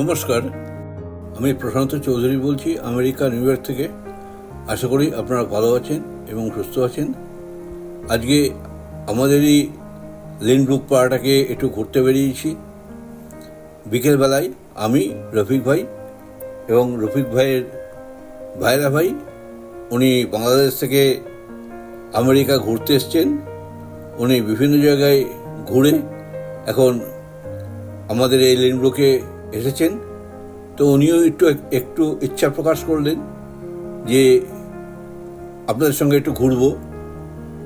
নমস্কার। আমি প্রশান্ত চৌধুরী বলছি, আমেরিকা, নিউ ইয়র্ক থেকে। আশা করি আপনারা ভালো আছেন এবং সুস্থ আছেন। আজকে আমাদেরই লেনব্রুক পাড়াটাকে একটু ঘুরতে বেরিয়েছি। বিকেলবেলায় আমি, রফিক ভাই এবং রফিক ভাইয়ের ভাইরা ভাই, উনি বাংলাদেশ থেকে আমেরিকা ঘুরতে এসছেন। উনি বিভিন্ন জায়গায় ঘুরে এখন আমাদের এই লেনব্রোকে এসেছেন। তো উনিও একটু একটু ইচ্ছা প্রকাশ করলেন যে আপনাদের সঙ্গে একটু ঘুরবো,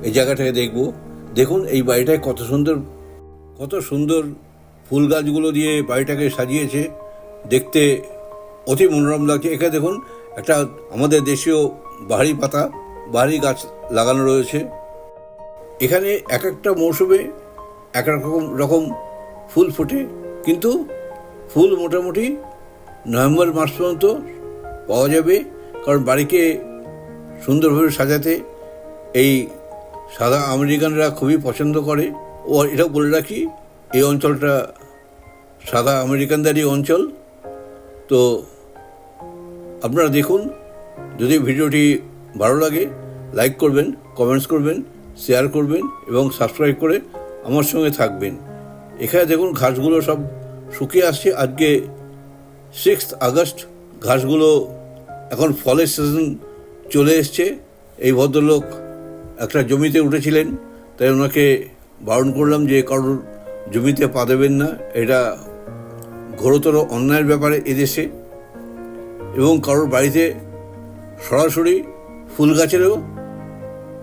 এই জায়গাটাকে দেখব। দেখুন, এই বাড়িটায় কত সুন্দর কত সুন্দর ফুল গাছগুলো দিয়ে বাড়িটাকে সাজিয়েছে। দেখতে অতি মনোরম লাগছে। এখানে দেখুন, একটা আমাদের দেশীয় বাহারি পাতা, বাহারি গাছ লাগানো রয়েছে। এখানে এক একটা মৌসুমে এক এক রকম রকম ফুল ফোটে। কিন্তু ফুল মোটামুটি নভেম্বর মাস পর্যন্ত পাওয়া যাবে, কারণ বাড়িকে সুন্দরভাবে সাজাতে এই সাদা আমেরিকানরা খুবই পছন্দ করে। ও এটাও বলে রাখি, এই অঞ্চলটা সাদা আমেরিকানদারই অঞ্চল। তো আপনারা দেখুন, যদি ভিডিওটি ভালো লাগে, লাইক করবেন, কমেন্টস করবেন, শেয়ার করবেন এবং সাবস্ক্রাইব করে আমার সঙ্গে থাকবেন। এখানে দেখুন ঘাসগুলো সব শুকিয়ে আসছে। আজকে সিক্স আগস্ট, ঘাসগুলো এখন ফলের সিজন চলে এসছে। এই ভদ্রলোক একটা জমিতে উঠেছিলেন, তাই ওনাকে বারণ করলাম যে কারোর জমিতে পা দেবেন না। এটা ঘোরতর অন্যায়ের ব্যাপারে এদেশে। এবং কারোর বাড়িতে সরাসরি ফুল গাছেরও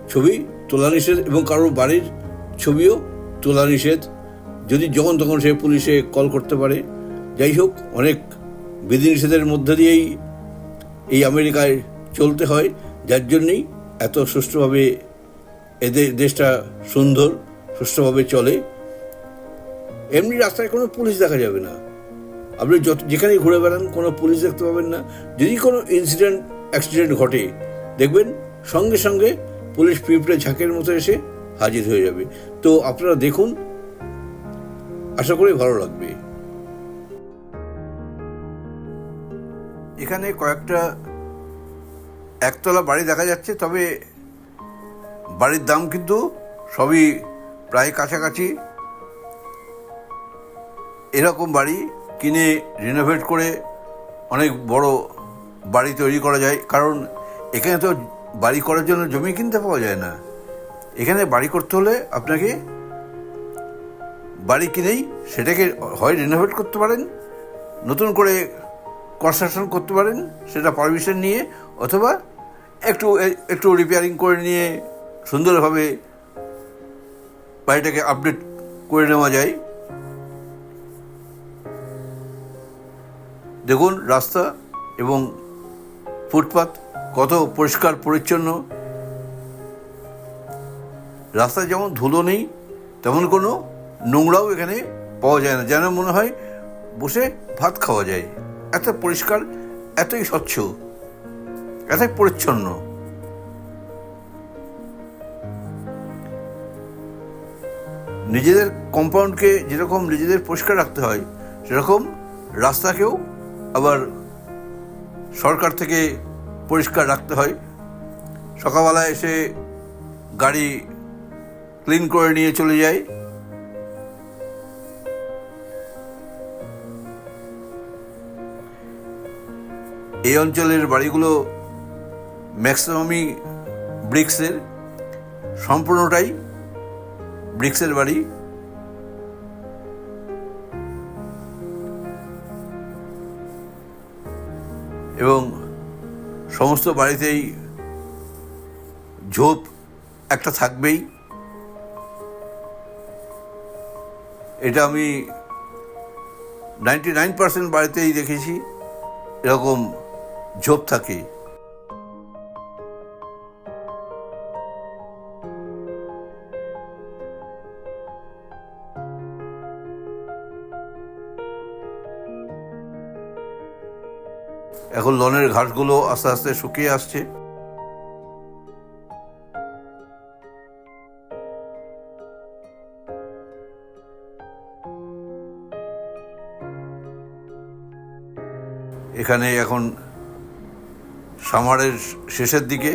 ছবি তোলা নিষেধ এবং কারোর বাড়ির ছবিও তোলা নিষেধ। যদি যখন তখন সে পুলিশে কল করতে পারে। যাই হোক, অনেক বিধিনিষেধের মধ্যে দিয়েই এই আমেরিকায় চলতে হয়। যার জন্যেই এত সুষ্ঠুভাবে এদের দেশটা সুন্দর, সুষ্ঠুভাবে চলে। এমনি রাস্তায় কোনো পুলিশ দেখা যাবে না। আপনি যত, যেখানেই ঘুরে বেড়ান, কোনো পুলিশ দেখতে পাবেন না। যদি কোনো ইনসিডেন্ট অ্যাক্সিডেন্ট ঘটে, দেখবেন সঙ্গে সঙ্গে পুলিশ পিঁপড়ে ঝাঁকের মতো এসে হাজির হয়ে যাবে। তো আপনারা দেখুন আশা করি ভালো লাগবে। এখানে কয়েকটা একতলা বাড়ি দেখা যাচ্ছে, তবে বাড়ির দাম কিন্তু সবই প্রায় কাছাকাছি। এরকম বাড়ি কিনে রিনোভেট করে অনেক বড় বাড়ি তৈরি করা যায়, কারণ এখানে তো বাড়ি করার জন্য জমি কিনতে পাওয়া যায় না। এখানে বাড়ি করতে হলে আপনাকে বাড়ি কিনেই সেটাকে হয় রিনোভেট করতে পারেন, নতুন করে কনস্ট্রাকশন করতে পারেন, সেটা পারমিশন নিয়ে, অথবা একটু একটু রিপেয়ারিং করে নিয়ে সুন্দরভাবে বাড়িটাকে আপডেট করে নেওয়া যায়। দেখুন রাস্তা এবং ফুটপাত কত পরিষ্কার, পরিচ্ছন্ন। রাস্তায় যেমন ধুলো নেই, তেমন কোনো নোংরাও এখানে পাওয়া যায় না। যেন মনে হয় বসে ভাত খাওয়া যায়। এত পরিষ্কার, এতই স্বচ্ছ, এতই পরিচ্ছন্ন। নিজেদের কম্পাউন্ডকে যেরকম নিজেদের পরিষ্কার রাখতে হয়, সেরকম রাস্তাকেও আবার সরকার থেকে পরিষ্কার রাখতে হয়। সকালবেলা এসে গাড়ি ক্লিন করে নিয়ে চলে যায়। এই অঞ্চলের বাড়িগুলো ম্যাক্সিমামই ব্রিক্সের, সম্পূর্ণটাই ব্রিক্সের বাড়ি। এবং সমস্ত বাড়িতেই ঝোপ একটা থাকবেই। এটা আমি নাইনটি নাইন পার্সেন্ট বাড়িতেই দেখেছি, এরকম ঝোপ থাকে। এখন লনের ঘাসগুলো আস্তে আস্তে শুকিয়ে আসছে। এখানে এখন সামারের শেষের দিকে।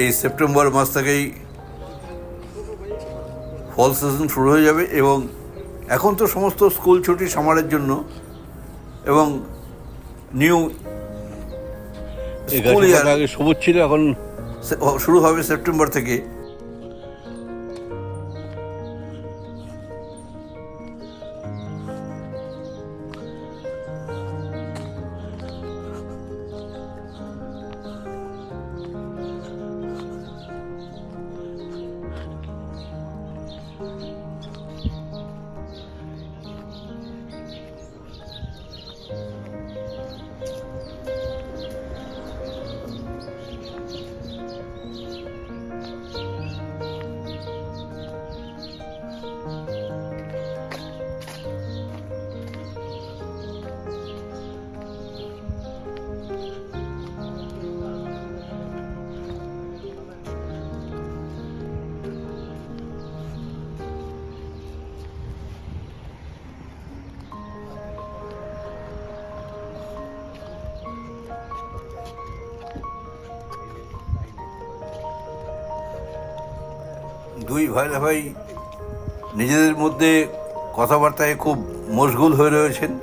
এই সেপ্টেম্বর মাস থেকেই ফল সিজন শুরু হয়ে যাবে এবং এখন তো সমস্ত স্কুল ছুটি সামারের জন্য এবং নিউ স্কুল সবুজ ছিল এখন শুরু হবে সেপ্টেম্বর থেকে। দুই ভাই ভাই, নিজেদের মধ্যে কথাবার্তায় খুব মশগুল হয়ে রয়েছেন।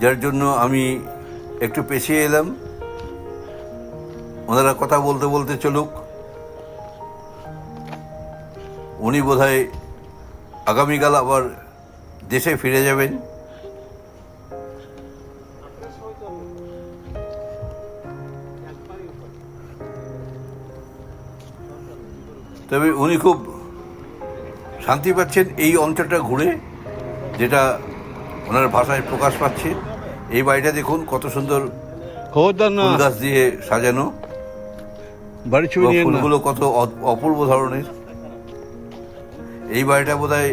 যার জন্য আমি একটু পেছিয়ে এলাম। ওনারা কথা বলতে বলতে চলুক। উনি বোধহয় আগামীকাল আবার দেশে ফিরে যাবেন। তবে উনি খুব শান্তি পাচ্ছেন এই অঞ্চলটা ঘুরে যেটা ওনার ভাষায় প্রকাশ পাচ্ছে। এই বাড়িটা দেখুন কত সুন্দর গাছ দিয়ে সাজানো। ফুলগুলো কত অপূর্ব ধরনের। এই বাড়িটা বোধ হয়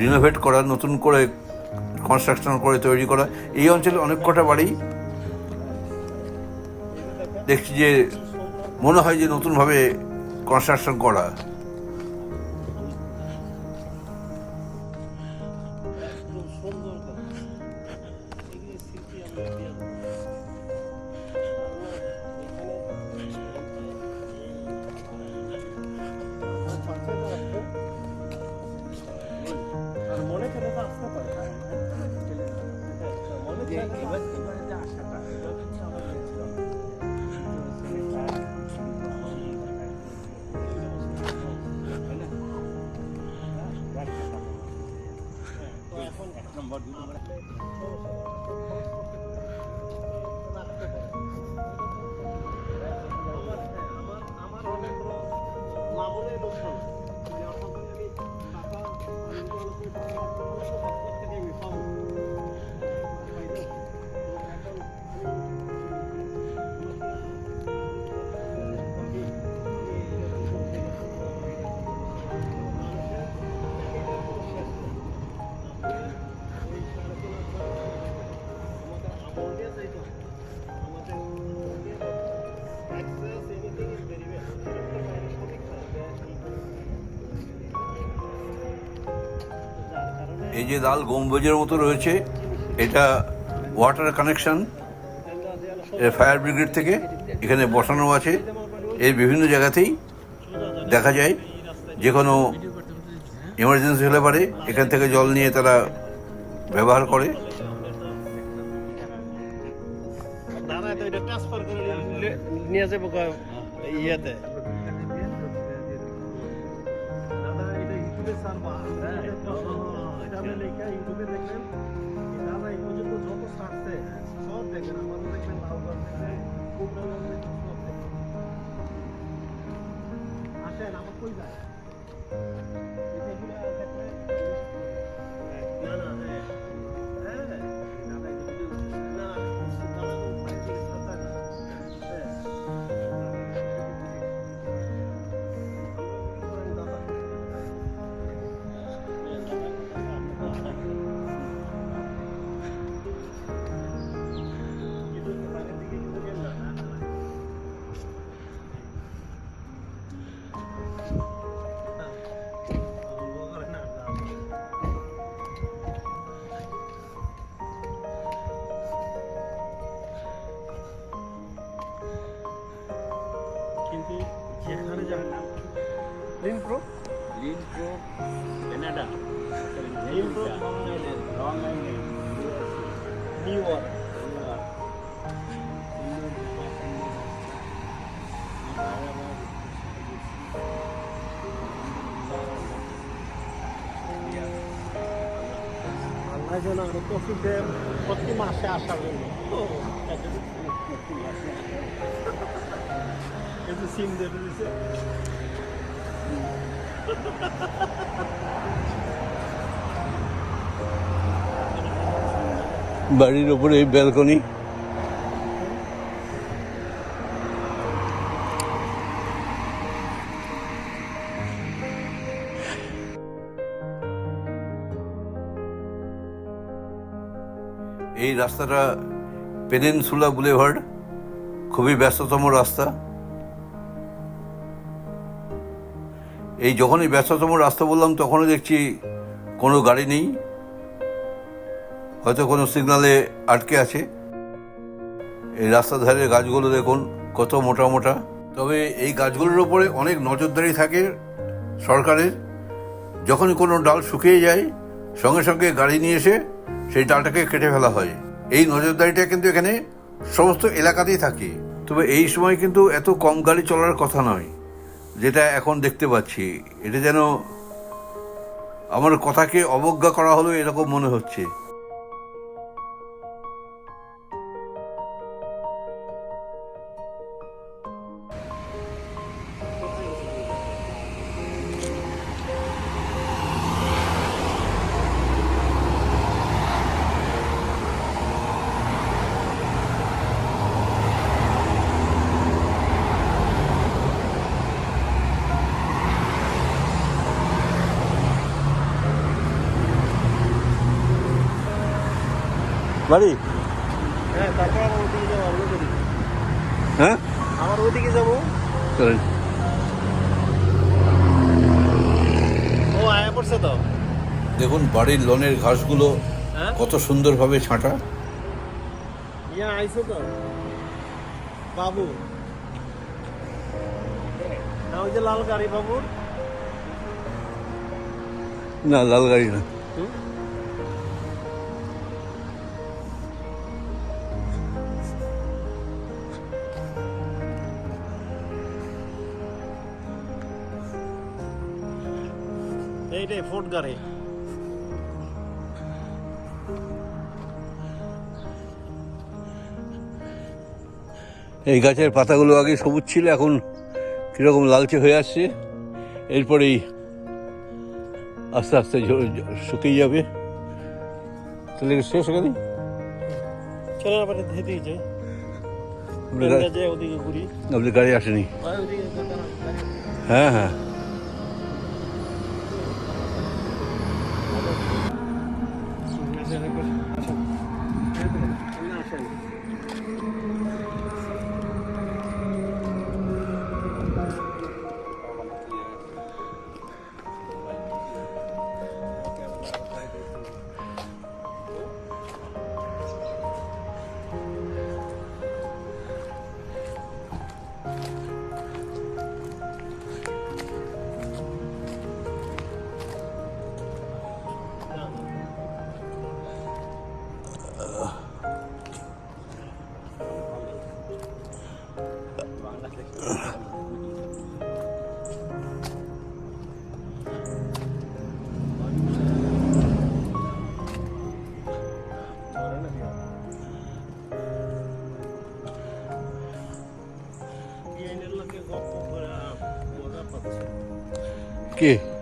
রিনোভেট করা নতুন করে কনস্ট্রাকশন করে তৈরি করা। এই অঞ্চলে অনেক কটা বাড়ি। দেখছি যে মনে হয় যে নতুনভাবে কনস্ট্রাকশন করা মনে Thank you. যে লাল গম্বুজের মতো রয়েছে, এটা ওয়াটার কানেকশন ফায়ার ব্রিগেড থেকে এখানে বসানো আছে। এর বিভিন্ন জায়গাতেই দেখা যায়, যে কোনো এমার্জেন্সি হলে পারে, এখান থেকে জল নিয়ে তারা ব্যবহার করে। নিয়ে যাব ইয়েতে। আসেন আমার কই যায় এটা আল্লাহ যেন আরও তফিক দেন প্রতি মাসে আসার জন্য সিম দেখে দিছে বাড়ির ওপরে এই ব্যালকনি। রাস্তাটা পেনেনসুলা বুলেভার্ড, খুবই ব্যস্ততম রাস্তা। এই যখনই ব্যস্ততম রাস্তা বললাম, তখনই দেখছি কোনো গাড়ি নেই। হয়তো কোনো সিগনালে আটকে আছে। এই রাস্তার ধারে গাছগুলো দেখুন, কত মোটা মোটা। তবে এই গাছগুলোর ওপরে অনেক নজরদারি থাকে সরকারের। যখন কোনো ডাল শুকিয়ে যায়, সঙ্গে সঙ্গে গাড়ি নিয়ে এসে সেই ডালটাকে কেটে ফেলা হয়। এই নজরদারিটা কিন্তু এখানে সমস্ত এলাকাতেই থাকে। তবে এই সময় কিন্তু এত কম গাড়ি চলার কথা নয়, যেটা এখন দেখতে পাচ্ছি। এটা যেন আমার কথাকে অবজ্ঞা করা হলো এরকম মনে হচ্ছে। বাড়ি? হ্যাঁ তারপর আমার ওদিকে যাব আমরা হ্যাঁ? আমার ওদিকে যাব। চলেন। ও আয়া পড়ছে তো। দেখুন বাড়ির লনের ঘাসগুলো হ্যাঁ? কত সুন্দরভাবে ছাঁটা। ইয়া আইছো তো। বাবু। না ওই যে লাল গাড়ি বাবুর। না লাল গাড়ি না। এইটাই ফোর্ট গাড়ি এই গাছের পাতাগুলো আগে সবুজ ছিল এখন কীরকম লালচে হয়ে আসছে এরপরেই আস্তে আস্তে শুকিয়ে যাবে। তাহলে শেষ আবার যাই আপনার গাড়ি- আসেনি। হ্যাঁ হ্যাঁ। ओके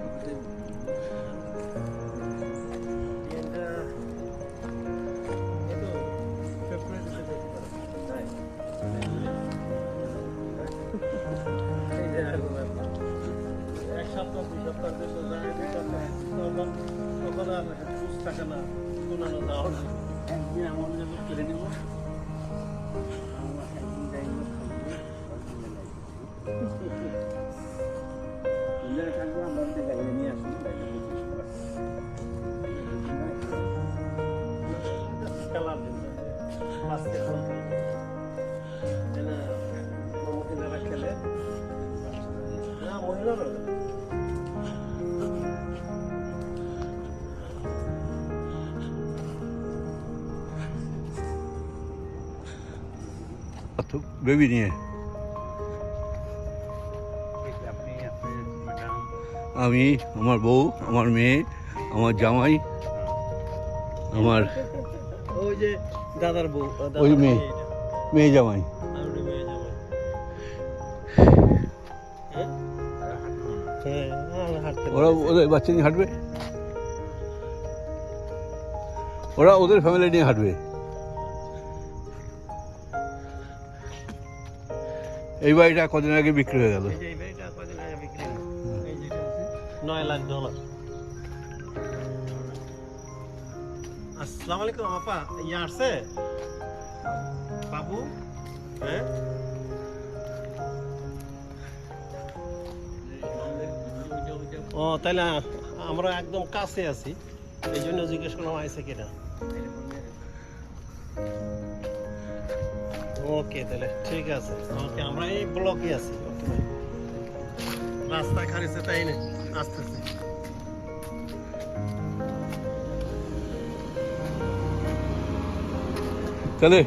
বেবি নিয়ে। আমি, আমার বউ, আমার মেয়ে, আমার জামাই, আমার ওই যে দাদার বউ ওই মেয়ে। মেয়ে জামাই। ওরা ওদের বাচ্চা নিয়ে হাঁটবে? ওরা ওদের ফ্যামিলি নিয়ে হাঁটবে। এই বাড়িটা কদিন আগে বিক্রি হয়ে গেল? নয় লাখ আসসালামু আলাইকুম, আপা। ইয়ে আসছে? বাবু? হ্যাঁ? ও তাহলে আমরা একদম কাছে আছি। এই জন্য জিজ্ঞেস করলাম আইসে কিনা? ওকে তাহলে ঠিক আছে। ওকে আমরা এই ব্লকে আছি। ওকে ভাই রাস্তায় খারিছে তাই না আসতেছি। তাহলে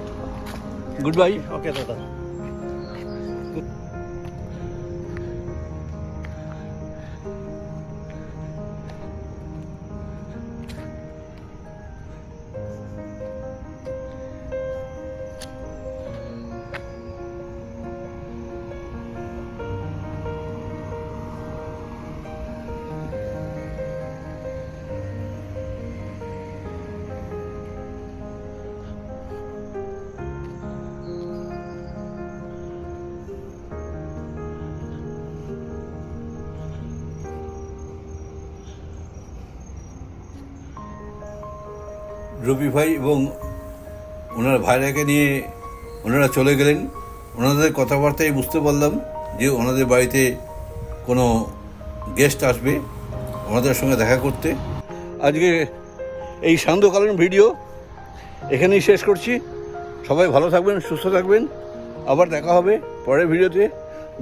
গুড বাই ওকে দাদা। রবি ভাই এবং ওনার ভাইরাকে নিয়ে ওনারা চলে গেলেন। ওনাদের কথাবার্তায় বুঝতে পারলাম যে ওনাদের বাড়িতে কোনো গেস্ট আসবে ওনাদের সঙ্গে দেখা করতে। আজকে এই সান্ধ্যকালীন ভিডিও এখানেই শেষ করছি। সবাই ভালো থাকবেন, সুস্থ থাকবেন। আবার দেখা হবে পরের ভিডিওতে।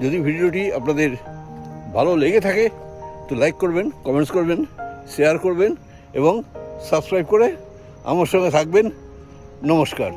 যদি ভিডিওটি আপনাদের ভালো লেগে থাকে, তো লাইক করবেন, কমেন্টস করবেন, শেয়ার করবেন এবং সাবস্ক্রাইব করে আমার সঙ্গে থাকবেন। নমস্কার।